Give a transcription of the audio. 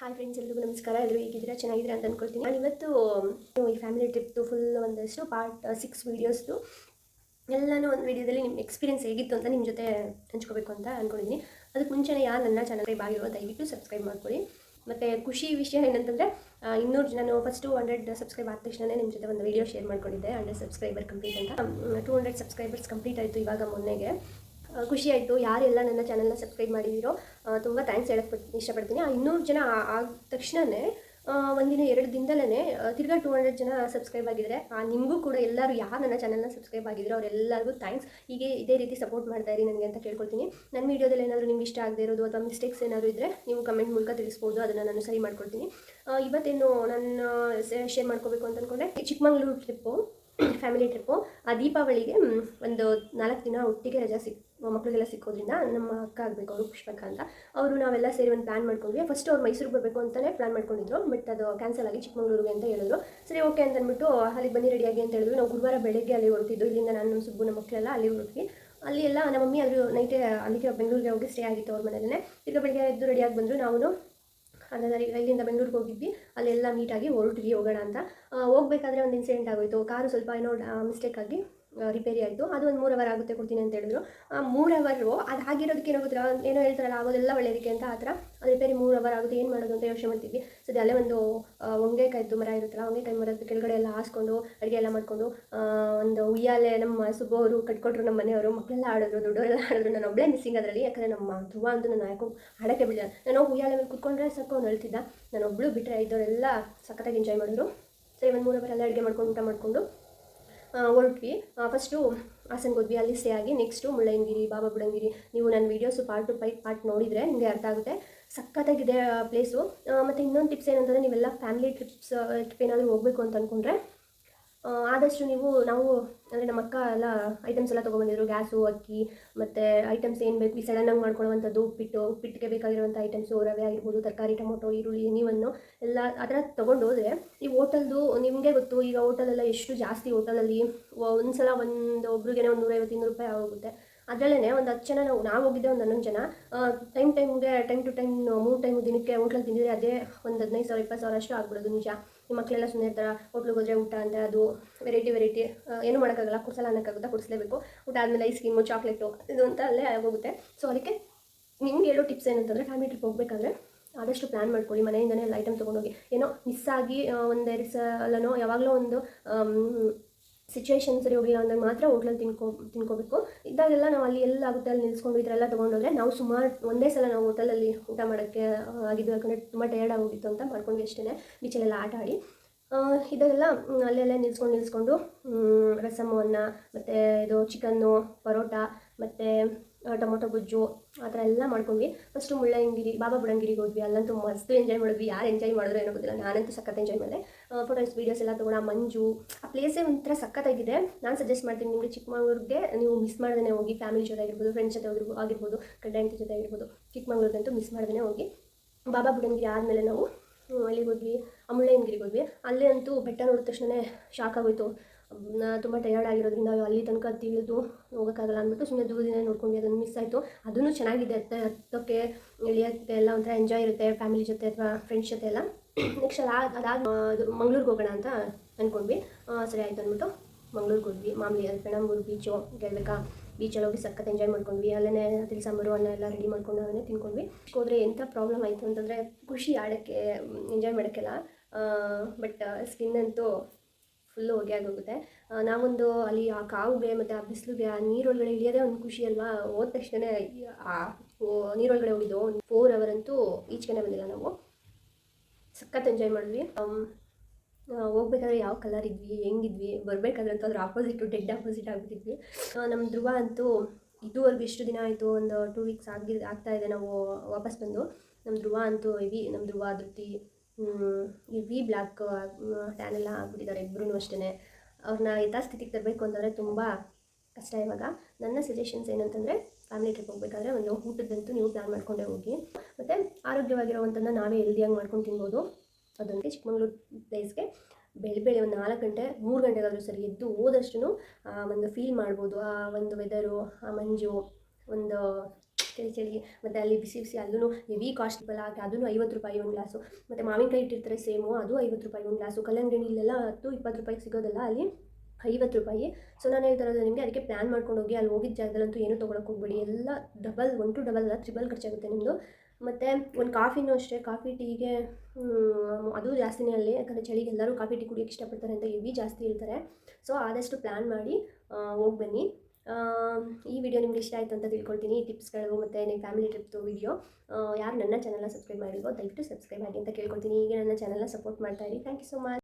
Hi friends ಎಲ್ರಿಗೂ ನಮಸ್ಕಾರ. ಎಲ್ಲರೂ ಹೇಗಿದ್ದೀರಾ? ಚೆನ್ನಾಗಿದ್ದೀರಾ ಅಂತ ಅಂದ್ಕೊಳ್ತೀನಿ ನಾನು ಇವತ್ತು ಈ ಫ್ಯಾಮಿಲಿ ಟ್ರಿಪ್ದು ಫುಲ್ ಒಂದಷ್ಟು ಪಾರ್ಟ್ ಸಿಕ್ಸ್ ವೀಡಿಯೋಸ್ದು ಎಲ್ಲನೂ ಒಂದು ವೀಡಿಯೋದಲ್ಲಿ ನಿಮ್ಮ ಎಕ್ಸ್ಪೀರಿಯನ್ಸ್ ಹೇಗಿತ್ತು ಅಂತ ನಿಮ್ಮ ಜೊತೆ ಹಂಚ್ಕೋಬೇಕು ಅಂತ ಅಂದ್ಕೊಂಡಿದ್ದೀನಿ ಅದಕ್ಕೆ ಮುಂಚೆನೇ ಯಾರು ನನ್ನ ಚಾನಲ್ ಆಗಿರೋ ದಯವಿಟ್ಟು ಸಬ್ಸ್ಕ್ರೈಬ್ ಮಾಡ್ಕೊಳ್ಳಿ. ಮತ್ತು ಖುಷಿ ವಿಷಯ ಏನಂತಂದರೆ ಇನ್ನೂರು ಜನ ನಾನು ಫಸ್ಟು ಹಂಡ್ರೆಡ್ ಸಬ್ಸ್ಕ್ರೈಬ್ ಆದ ತಕ್ಷಣ ನಿಮ್ಮ ಜೊತೆ ಒಂದು ವೀಡಿಯೋ ಶೇರ್ ಮಾಡ್ಕೊಂಡಿದ್ದೆ. ಹಂಡ್ರೆಡ್ ಸಬ್ಸ್ಕ್ರೈಬರ್ ಕಂಪ್ಲೀಟ್ ಅಂತ. ಟೂ ಹಂಡ್ರೆಡ್ ಸಬ್ಸ್ಕ್ರೈಬರ್ಸ್ ಕಂಪ್ಲೀಟ್ ಆಯಿತು ಇವಾಗ ಮೊನ್ನೆಗೆ. ಆ, ಖುಷಿ ಆಯಿತು ಯಾರೆಲ್ಲ ನನ್ನ ಚಾನಲ್ನ ಸಬ್ಸ್ಕ್ರೈಬ್ ಮಾಡಿದ್ದೀರೋ ತುಂಬ ಥ್ಯಾಂಕ್ಸ್ ಹೇಳಕ್ಕೆ ಇಷ್ಟಪಡ್ತೀನಿ. ಆ ಇನ್ನೂರು ಜನ ಆದ ತಕ್ಷಣವೇ ಒಂದಿನ ಎರಡು ದಿನದಲ್ಲೇ ತಿರ್ಗಾ ಟೂ ಹಂಡ್ರೆಡ್ ಜನ ಸಬ್ಸ್ಕ್ರೈಬ್ ಆಗಿದ್ದಾರೆ. ಆ ನಿಮಗೂ ಕೂಡ ಎಲ್ಲರೂ ಯಾರು ನನ್ನ ಚಾನಲ್ನ ಸಬ್ಸ್ಕ್ರೈಬ್ ಆಗಿದ್ರು ಅವರೆಲ್ಲರಿಗೂ ಥ್ಯಾಂಕ್ಸ್ ಹೀಗೆ ಇದೇ ರೀತಿ ಸಪೋರ್ಟ್ ಮಾಡ್ತಾ ಇರಿ ನನಗೆ ಅಂತ ಕೇಳ್ಕೊಳ್ತೀನಿ. ನನ್ನ ವೀಡಿಯೋದಲ್ಲಿ ಏನಾದರೂ ನಿಮ್ಗೆ ಇಷ್ಟ ಆಗದೆ ಇರೋದು ಅಥವಾ ಮಿಸ್ಟೇಕ್ಸ್ ಏನಾದರೂ ಇದ್ದರೆ ನೀವು ಕಮೆಂಟ್ ಮೂಲಕ ತಿಳಿಸ್ಬೋದು. ಅದನ್ನು ನಾನು ಸರಿ ಮಾಡ್ಕೊಡ್ತೀನಿ ಆ, ಇವತ್ತೇನು ನಾನು ಶೇರ್ ಮಾಡ್ಕೋಬೇಕು ಅಂತ ಅಂದ್ಕೊಂಡೆ ಚಿಕ್ಕಮಂಗ್ಳೂರು ಟ್ರಿಪ್ಪು ಫ್ಯಾಮಿಲಿ ಟ್ರಿಪ್ಪು ಆ ದೀಪಾವಳಿಗೆ ಒಂದು ನಾಲ್ಕು ದಿನ ಒಟ್ಟಿಗೆ ರಜಾ ಸಿಕ್ ಮಕ್ಕಳಿಗೆಲ್ಲ ಸಿಕ್ಕೋದ್ರಿಂದ ನಮ್ಮ ಅಕ್ಕ ಆಗಬೇಕು, ಅವರು ಪುಷ್ಪಕ್ಕ ಅಂತ. ಅವರು ನಾವೆಲ್ಲ ಸೇರಿ ಒಂದು ಪ್ಲ್ಯಾನ್ ಮಾಡ್ಕೊಂಡ್ವಿ. ಫಸ್ಟ್ ಅವ್ರು ಮೈಸೂರಿಗೆ ಬರಬೇಕು ಅಂತಲೇ ಪ್ಲ್ಯಾನ್ ಮಾಡ್ಕೊಂಡಿದ್ರು. ಬಟ್ ಅದು ಕ್ಯಾನ್ಸಲ್ ಆಗಿ ಚಿಕ್ಕಮಗಳೂರಿಗೆ ಅಂತ ಹೇಳಿದ್ರು. ಸರಿ ಓಕೆ ಅಂತ ಅಂದ್ಬಿಟ್ಟು ಅಲ್ಲಿಗೆ ಬನ್ನಿ ರೆಡಿಯಾಗಿ ಅಂತ ಹೇಳಿದ್ರು ನಾವು ಗುರುವಾರ ಬೆಳಗ್ಗೆ ಅಲ್ಲಿ ಹೊರಟಿದ್ದು. ಇಲ್ಲಿಂದ ನಾನು, ನಮ್ಮ ಸುಬ್ಬು, ನಮ್ಮ ಮಕ್ಕಳೆಲ್ಲ ಅಲ್ಲಿ ಹೊರಟ್ವಿ. ಅಲ್ಲಿ ಎಲ್ಲ ನಮ್ಮ ಮಮ್ಮಿ ಅವರು ನೈಟೇ ಅಲ್ಲಿಗೆ ಬೆಂಗಳೂರಿಗೆ ಹೋಗಿ ಸ್ಟೇ ಆಗಿತ್ತು ಅವ್ರ ಮನೆಯಲ್ಲೇ ಈಗ ಬೆಳಗ್ಗೆ ಎದ್ದು ರೆಡಿಯಾಗಿ ಬಂದರು. ನಾವು ಅದನ್ನ ಇಲ್ಲಿಂದ ಬೆಂಗಳೂರಿಗೆ ಹೋಗಿದ್ವಿ. ಅಲ್ಲೆಲ್ಲ ಮೀಟಾಗಿ ಹೊರಟ್ವಿ, ಹೋಗೋಣ ಅಂತ. ಹೋಗಬೇಕಾದ್ರೆ ಹೋಗ್ಬೇಕಾದ್ರೆ ಒಂದು ಇನ್ಸಿಡೆಂಟ್ ಆಗೋಯ್ತು. ಕಾರು ಸ್ವಲ್ಪ ಏನೋ ಮಿಸ್ಟೇಕ್ ಆಗಿ ರಿಪೇರಿ ಆಯಿತು. ಅದು ಒಂದು ಮೂರು ಅವರ್ ಆಗುತ್ತೆ ಕೊಡ್ತೀನಿ ಅಂತ ಹೇಳಿದ್ರು. ಆ ಮೂರು ಅವರು ಅದು ಆಗಿರೋದಕ್ಕೆ ಏನೋ ಗೊತ್ತಿಲ್ಲ ಏನೋ ಹೇಳ್ತಾರಲ್ಲ, ಆಗೋದೆಲ್ಲ ಒಳ್ಳೆಯದಕ್ಕೆ ಅಂತ ಆ ಥರ ರಿಪೇರಿ ಮೂರು ಅವರ್ ಆಗುತ್ತೆ, ಏನು ಮಾಡೋದು ಅಂತ ಯೋಚನೆ ಮಾಡ್ತಿದ್ವಿ ಸೊ ಅಲ್ಲೇ ಒಂದು ಹೊಂಗೆಕಾಯ್ದು ಮರ ಇರುತ್ತಲ್ಲ ಹೊಂಗೆಕಾಯಿ ಮರದ ಕೆಳಗಡೆ ಎಲ್ಲ ಹಾಸ್ಕೊಂಡು, ಅಡುಗೆ ಎಲ್ಲ ಮಾಡಿಕೊಂಡು ಒಂದು ಉಯ್ಯಾಲೆ ನಮ್ಮ ಸುಬ್ಬು ಅವರು ಕಟ್ಕೊಟ್ರು ನಮ್ಮ ಮನೆಯವರು ಮಕ್ಕಳೆಲ್ಲ ಆಡಿದ್ರು, ದೊಡ್ಡವರೆಲ್ಲ ಆಡಿದ್ರು, ನಾನು ಒಬ್ಬಳೇ ಮಿಸ್ಸಿಂಗ್ ಅದರಲ್ಲಿ, ಯಾಕಂದರೆ ನಮ್ಮ ಧ್ರುವ ಅಂತ ನಾನು ಯಾಕೋ ಆಡೋಕ್ಕೆ ಬಿಡಲಿಲ್ಲ. ನಾನು ಉಯ್ಯಾಲೆ ಮೇಲೆ ಕುತ್ಕೊಂಡ್ರೆ ಸಾಕು ಹೇಳ್ತಿದ್ದ. ನಾನು ಒಬ್ಬಳು ಬಿಟ್ಟರೆ ಇದ್ದವರೆಲ್ಲ ಸಖತ್ತಾಗಿ ಎಂಜಾಯ್ ಮಾಡಿದ್ರು. ಸರಿ, ಒಂದು ಮೂರು ಅವರೆಲ್ಲ ಅಡುಗೆ ಮಾಡ್ಕೊಂಡು, ಊಟ ಮಾಡಿಕೊಂಡು ಹೊರಟ್ವಿ. ಫಸ್ಟು ಹಾಸನ್ಗೆ ಹೋದ್ವಿ ಅಲ್ಲಿ ಸ್ಟೇ ಆಗಿ ನೆಕ್ಸ್ಟು ಮುಳ್ಳಯ್ಯನಗಿರಿ ಬಾಬಾ ಬುಡಂಗಿರಿ ನೀವು ನನ್ನ ವೀಡಿಯೋಸು ಪಾರ್ಟ್ ಪೈ ಪಾರ್ಟ್ ನೋಡಿದರೆ ನಿಮಗೆ ಅರ್ಥ ಆಗುತ್ತೆ. ಸಖತ್ತಾಗಿದೆ ಪ್ಲೇಸು ಮತ್ತು ಇನ್ನೊಂದು ಟಿಪ್ಸ್ ಏನಂತಂದರೆ ನೀವೆಲ್ಲ ಫ್ಯಾಮಿಲಿ ಟ್ರಿಪ್ಸ್ ಟ್ರಿಪ್ ಏನಾದರೂ ಹೋಗಬೇಕು ಅಂತ ಅಂದ್ಕೊಂಡ್ರೆ ಆದಷ್ಟು ನೀವು, ನಾವು, ಅಂದರೆ ನಮ್ಮ ಅಕ್ಕ ಎಲ್ಲ ಐಟಮ್ಸ್ ಎಲ್ಲ ತೊಗೊಂಬಂದಿದ್ರು ಗ್ಯಾಸು, ಅಕ್ಕಿ, ಮತ್ತು ಐಟಮ್ಸ್ ಏನು ಬೇಕು, ಈ ಸಡನ್ನಾಗಿ ಮಾಡ್ಕೊಳ್ಳುವಂಥದ್ದು ಉಪ್ಪಿಟ್ಟು, ಉಪ್ಪಿಟ್ಟಿಗೆ ಬೇಕಾಗಿರುವಂಥ ಐಟಮ್ಸು ರವೆ ಆಗಿರ್ಬೋದು, ತರಕಾರಿ, ಟೊಮೊಟೊ, ಈರುಳ್ಳಿ, ನೀವನ್ನು ಎಲ್ಲ ಆ ಥರ ತೊಗೊಂಡು ಹೋದರೆ, ಈ ಹೋಟೆಲ್ದು ನಿಮಗೆ ಗೊತ್ತು, ಈಗ ಹೋಟೆಲೆಲ್ಲ ಎಷ್ಟು ಜಾಸ್ತಿ ಹೋಟೆಲಲ್ಲಿ ಒಂದು ಸಲ ಒಂದು ಒಬ್ರಿಗೆ ಒಂದು ನೂರೈವತ್ತು, ಇನ್ನೂರು ರೂಪಾಯಿ ಆಗೋಗುತ್ತೆ. ಅದರಲ್ಲೇ ಒಂದು ಹತ್ತು ಜನ ನಾವು ನಾವು ಹೋಗಿದ್ದೆ ಒಂದು ಹನ್ನೊಂದು ಜನ ಟೈಮ್ ಟೈಮ್ಗೆ ಟೈಮ್ ಟು ಟೈಮ್ ಮೂರು ಟೈಮ್ ದಿನಕ್ಕೆ ಹೋಟ್ಲಲ್ಲಿ ತಿಂದಿದ್ರೆ ಅದೇ ಒಂದು ಹದಿನೈದು ಸಾವಿರ, ಇಪ್ಪತ್ತು ಸಾವಿರ ಅಷ್ಟು ಆಗ್ಬಿಡೋದು ನಿಜ. ಈ ಮಕ್ಕಳೆಲ್ಲ ಸುಮ್ಮನೆ ಇರ್ತಾರೆ, ಹೋಟ್ಲಿಗೆ ಹೋದರೆ ಊಟ ಅಂತ ಅದು ವೆರೈಟಿ ವೆರೈಟಿ ಏನು ಮಾಡೋಕ್ಕಾಗಲ್ಲ, ಕುಡ್ಸಲ್ಲ ಅನ್ನೋಕ್ಕಾಗುತ್ತೆ ಕುಡಿಸಲೇಬೇಕು. ಊಟ ಆದಮೇಲೆ ಐಸ್ ಕ್ರೀಮು ಚಾಕ್ಲೇಟು ಇದು ಅಂತ ಅಲ್ಲೇ ಆಗೋಗುತ್ತೆ. ಸೊ ಅದಕ್ಕೆ ನಿಮ್ಗೆ ಹೇಳೋ ಟಿಪ್ಸ್ ಏನಂತಂದರೆ ಫ್ಯಾಮಿಲಿ ಟ್ರಿಪ್ ಹೋಗಬೇಕಾದ್ರೆ ಆದಷ್ಟು ಪ್ಲ್ಯಾನ್ ಮಾಡ್ಕೊಳ್ಳಿ. ಮನೆಯಿಂದನೇ ಎಲ್ಲ ಐಟಮ್ ತೊಗೊಂಡೋಗಿ. ಏನೋ ಮಿಸ್ ಆಗಿ ಒಂದೆರಡು ಸಲನೋ ಯಾವಾಗಲೋ ಒಂದು ಸಿಚುವೇಶನ್ ಸರಿ ಹೋಗಿಲ್ಲ ಅಂದಾಗ ಮಾತ್ರ ಹೋಟ್ಲಲ್ಲಿ ತಿನ್ಕೋ ತಿನ್ಕೋಬೇಕು. ಇದ್ದಾಗೆಲ್ಲ ನಾವು ಅಲ್ಲಿ ಎಲ್ಲ ಆಗುತ್ತೆ ಅಲ್ಲಿ ನಿಲ್ಸ್ಕೊಂಡು ಈ ಥರ ಎಲ್ಲ ತೊಗೊಂಡೋದ್ರೆ ನಾವು ಸುಮಾರು ಒಂದೇ ಸಲ ನಾವು ಹೋಟೆಲಲ್ಲಿ ಊಟ ಮಾಡೋಕ್ಕೆ ಆಗಿದ್ದು ಯಾಕಂದರೆ ತುಂಬ ಟಯರ್ಡ್ ಆಗೋಗಿತ್ತು ಅಂತ ಮಾಡ್ಕೊಂಡ್ವಿ ಅಷ್ಟೇ ಬೀಚಲ್ಲೆಲ್ಲ ಆಟ ಆಡಿ. ಆ, ಇದಾಗೆಲ್ಲ ಅಲ್ಲೆಲ್ಲ ನಿಲ್ಸ್ಕೊಂಡು ನಿಲ್ಸ್ಕೊಂಡು ಅನ್ನ ಮತ್ತು ಇದು ಚಿಕನ್ನು ಪರೋಟ ಮತ್ತು ಟೊಮೊಟೊ ಗೊಜ್ಜು ಆ ಥರ ಎಲ್ಲ ಮಾಡ್ಕೊಂಡ್ವಿ. ಫಸ್ಟು ಮುಳ್ಳಯ್ಯಂಗಿರಿ ಬಾಬಾ ಬುಡಂಗಿರಿಗೆ ಹೋದ್ವಿ. ಅಲ್ಲಂತೂ ಮಸ್ತ್ ಎಂಜಾಯ್ ಮಾಡಿದ್ವಿ. ಯಾರು ಎಂಜಾಯ್ ಮಾಡಿದ್ರು ಏನೋ ಗೊತ್ತಿಲ್ಲ. ನಾನಂತೂ ಸಖತ್ ಎಂಜಾಯ್ ಮಾಡಿದೆ. ಫೋಟೋಸ್ ವೀಡಿಯೋಸ್ ಎಲ್ಲ ತೊಗೊಳ ಮಂಜು. ಆ ಪ್ಲೇಸೇ ಒಂಥರ ಸಖತ್ತಾಗಿದೆ. ನಾನು ಸಜೆಸ್ಟ್ ಮಾಡ್ತೀನಿ ನಿಮಗೆ ಚಿಕ್ಕಮಗಳೂರಿಗೆ. ನೀವು ಮಿಸ್ ಮಾಡ್ದೇ ಹೋಗಿ ಫ್ಯಾಮಿಲಿ ಜೊತೆ ಆಗಿರ್ಬೋದು ಫ್ರೆಂಡ್ಸ್ ಜೊತೆ ಆಗಿರ್ಬೋದು ಆಗಿರ್ಬೋದು ಗಂಡ ಹೆಂಡತಿ ಜೊತೆ ಆಗಿರ್ಬೋದು ಚಿಕ್ಕಮಗಳೂರಿಗಂತೂ ಮಿಸ್ ಮಾಡ್ದೇ ಹೋಗಿ. ಬಾಬಾ ಬುಡನ್ಗಿರಿ ಆದಮೇಲೆ ನಾವು ಅಲ್ಲಿಗೆ ಹೋದ್ವಿ ಅಮುಳ್ಳಯ್ಯನಗಿರಿಗೆ ಮುಳ್ಳಯ್ಯನಗಿರಿಗೆ ಹೋದ್ವಿ. ಅಲ್ಲೇ ಅಂತೂ ಬೆಟ್ಟ ನೋಡಿದ ತಕ್ಷಣವೇ ಶಾಕ್ ಆಗೋಯ್ತು. ತುಂಬ ಟಯರ್ಡ್ ಆಗಿರೋದ್ರಿಂದ ಅಲ್ಲಿ ತನಕ ತಿಳಿದು ಹೋಗೋಕ್ಕಾಗಲ್ಲ ಅಂದ್ಬಿಟ್ಟು ಸುಮ್ಮನೆ ದೂರದಿಂದ ನೋಡ್ಕೊಂಡ್ವಿ ಅದನ್ನು ಮಿಸ್ ಆಯಿತು. ಅದನ್ನು ಚೆನ್ನಾಗಿದೆ ಹತ್ತ ಹತ್ತೋಕ್ಕೆ ಇಳಿಯೋಕ್ಕೆ ಎಲ್ಲ ಒಂಥರ ಎಂಜಾಯ್ ಇರುತ್ತೆ ಫ್ಯಾಮಿಲಿ ಜೊತೆ ಅಥವಾ ಫ್ರೆಂಡ್ಸ್ ಜೊತೆ ಎಲ್ಲ. ನೆಕ್ಸ್ಟ್ ಅದಾದ ಅದಾದ ಅದು ಮಂಗ್ಳೂರಿಗೆ ಹೋಗೋಣ ಅಂತ ಅಂದ್ಕೊಂಡ್ವಿ ಸರಿ ಆಯ್ತು ಅಂದ್ಬಿಟ್ಟು ಮಂಗ್ಳೂರಿಗೆ ಹೋದ್ವಿ. ಮಾಮೂಲಿ ಅಲ್ಲಿ ಪೆಣಂಬೂರು ಬೀಚು ಗೆಲ್ಬೇಕಾ ಬೀಚಲ್ಲಿ ಹೋಗಿ ಸಖತ್ ಎಂಜಾಯ್ ಮಾಡ್ಕೊಂಡ್ವಿ. ಅಲ್ಲೇ ತಿಳಿ ಸಾಂಬಾರು, ಅನ್ನ ಎಲ್ಲ ರೆಡಿ ಮಾಡ್ಕೊಂಡು ಅದನ್ನೇ ತಿನ್ಕೊಂಡ್ವಿ. ಹೋದರೆ ಎಂಥ ಪ್ರಾಬ್ಲಮ್ ಆಯಿತು ಅಂತಂದರೆ ಖುಷಿ ಆಡೋಕ್ಕೆ ಎಂಜಾಯ್ ಮಾಡೋಕ್ಕೆಲ್ಲ. ಬಟ್ ಸ್ಕಿನ್ ಅಂತೂ ಫುಲ್ಲು ಹೊಗೆ ಆಗೋಗುತ್ತೆ. ನಾವೊಂದು ಅಲ್ಲಿ ಆ ಕಾವುಗೆ ಮತ್ತು ಆ ಬಿಸಿಲುಗೆ ಆ ನೀರೊಳಗಡೆ ಇಳಿಯೋದೇ ಒಂದು ಖುಷಿ ಅಲ್ವಾ? ಹೋದ ತಕ್ಷಣ ಆ ನೀರೊಳಗಡೆ ಹೋಗಿದ್ದು, ಒಂದು ಫೋರ್ ಅವರ್ ಅಂತೂ ಈಚೆಗೆ ಬಂದಿಲ್ಲ ನಾವು. ಸಖತ್ ಎಂಜಾಯ್ ಮಾಡಿದ್ವಿ. ಹೋಗ್ಬೇಕಾದ್ರೆ ಯಾವ ಕಲರ್ ಇದ್ವಿ, ಹೆಂಗಿದ್ವಿ, ಬರಬೇಕಾದ್ರೆ ಅಂತೂ ಅದ್ರ ಆಪೋಸಿಟು ಡೆಡ್ ಆಪೋಸಿಟ್ ಆಗ್ಬಿಟ್ಟಿದ್ವಿ. ನಮ್ಮ ಧ್ರುವ ಅಂತೂ ಇದುವರೆಗೂ ಎಷ್ಟು ದಿನ ಆಯಿತು, ಒಂದು ಟೂ ವೀಕ್ಸ್ ಆಗಿ, ಆಗ್ತಾ ಇದೆ, ನಾವು ವಾಪಸ್ ಬಂದು. ನಮ್ಮ ಧ್ರುವ ಅಂತೂ ಇವಿ ನಮ್ಮ ಧ್ರುವ, ಧೃತಿ ಇವಿ ಬ್ಲ್ಯಾಕ್ ಟ್ಯಾನ್ ಎಲ್ಲ ಆಗ್ಬಿಟ್ಟಿದ್ದಾರೆ ಇಬ್ಬರೂ ಅಷ್ಟೇ ಅವ್ರನ್ನ ಯಥಾಸ್ಥಿತಿಗೆ ತರಬೇಕು ಅಂತಂದರೆ ತುಂಬ ಕಷ್ಟ ಇವಾಗ. ನನ್ನ ಸಜೆಷನ್ಸ್ ಏನಂತಂದರೆ ಫ್ಯಾಮಿಲಿ ಟ್ರಿಪ್ ಹೋಗ್ಬೇಕಾದ್ರೆ ಒಂದು ಊಟದಂತೂ ನೀವು ಪ್ಲ್ಯಾನ್ ಮಾಡ್ಕೊಂಡೇ ಹೋಗಿ. ಮತ್ತು ಆರೋಗ್ಯವಾಗಿರುವಂಥದ್ದನ್ನ ನಾವೇ ಹೆಲ್ದಿಯಾಗಿ ಮಾಡ್ಕೊಂಡು ತಿನ್ಬೋದು. ಅದೊಂದು ಚಿಕ್ಕಮಂಗ್ಳೂರು ಪ್ಲೇಸ್ಗೆ ಬೆಳೆ ಬೆಳೆ, ಒಂದು ನಾಲ್ಕು ಗಂಟೆ, ಮೂರು ಗಂಟೆಗಾದರೂ ಸರಿ ಎದ್ದು ಹೋದಷ್ಟು ಒಂದು ಫೀಲ್ ಮಾಡ್ಬೋದು. ಆ, ಒಂದು ವೆದರು ಆ, ಮಂಜು, ಒಂದು ಚಳಿ ಚಳಿ, ಮತ್ತು ಅಲ್ಲಿ ಬಿಸಿ ಬಿಸಿ ಅಲ್ಲೂ ಹೆವಿ ಕಾಸ್ಟ್ ಬಲ್ಲ ಅದೂ ಐವತ್ತು ರೂಪಾಯಿ ಒಂದು ಗ್ಲಾಸು ಮತ್ತು ಮಾವಿನಕಾಯಿ ಇಟ್ಟಿರ್ತಾರೆ ಸೇಮು ಅದು ಐವತ್ತು ರೂಪಾಯಿ ಒಂದು ಗ್ಲಾಸು ಕಲ್ಲಂಗಡಿ ಇಲ್ಲೆಲ್ಲ ಹತ್ತು, ಇಪ್ಪತ್ತು ರೂಪಾಯಿಗೆ ಸಿಗೋದಲ್ಲ ಅಲ್ಲಿ. ಐವತ್ತು ರೂಪಾಯಿ. ಸೊ ನಾನು ಹೇಳ್ತಾ ಇರೋದು ನಿಮಗೆ ಅದಕ್ಕೆ ಪ್ಲ್ಯಾನ್ ಮಾಡ್ಕೊಂಡು ಹೋಗಿ, ಅಲ್ಲಿ ಹೋಗಿದ್ದ ಜಾಗದಲ್ಲಂತೂ ಏನೂ ತೊಗೊಳಕ್ಕೆ ಹೋಗ್ಬೇಡಿ. ಎಲ್ಲ ಡಬಲ್ ಒನ್ ಟು ಡಬಲ್ ಅಲ್ಲ ತ್ರಿಬಲ್ ಖರ್ಚಾಗುತ್ತೆ ನಿಮ್ಮದು ಮತ್ತು ಒಂದು ಕಾಫಿನೂ ಅಷ್ಟೇ. ಕಾಫಿ ಟೀಗೆ ಅದು ಜಾಸ್ತಿನೇ ಅಲ್ಲಿ. ಯಾಕಂದರೆ ಚಳಿಗೆ ಎಲ್ಲರೂ ಕಾಫಿ ಟೀ ಕುಡಿಯೋಕ್ಕೆ ಇಷ್ಟಪಡ್ತಾರೆ ಅಂತ ಹೆವಿ ಜಾಸ್ತಿ ಹೇಳ್ತಾರೆ. ಸೊ ಆದಷ್ಟು ಪ್ಲ್ಯಾನ್ ಮಾಡಿ ಹೋಗಿ ಬನ್ನಿ. ಈ ವಿಡಿಯೋ ನಿಮ್ಗೆ ಇಷ್ಟ ಆಯಿತು ಅಂತ ತಿಳ್ಕೊಳ್ತೀನಿ. ಈ ಟಿಪ್ಸ್ಗಳು ಮತ್ತು ನಿಮ್ಮ ಫ್ಯಾಮಿಲಿ ಟ್ರಿಪ್ದು ವಿಡಿಯೋ ಯಾರು ನನ್ನ ಚಾನಲ್ನ ಸಬ್ಸ್ಕ್ರೈಬ್ ಮಾಡಿಲ್ವೋ, ದಯವಿಟ್ಟು ಸಬ್ಸ್ಕ್ರೈಬ್ ಆಗಿ ಅಂತ ಕೇಳ್ಕೊಳ್ತೀನಿ. ಈಗ ನನ್ನ ಚಾನಲ್ನ ಸಪೋರ್ಟ್ ಮಾಡ್ತಾ ಇರಿ. Thank you so much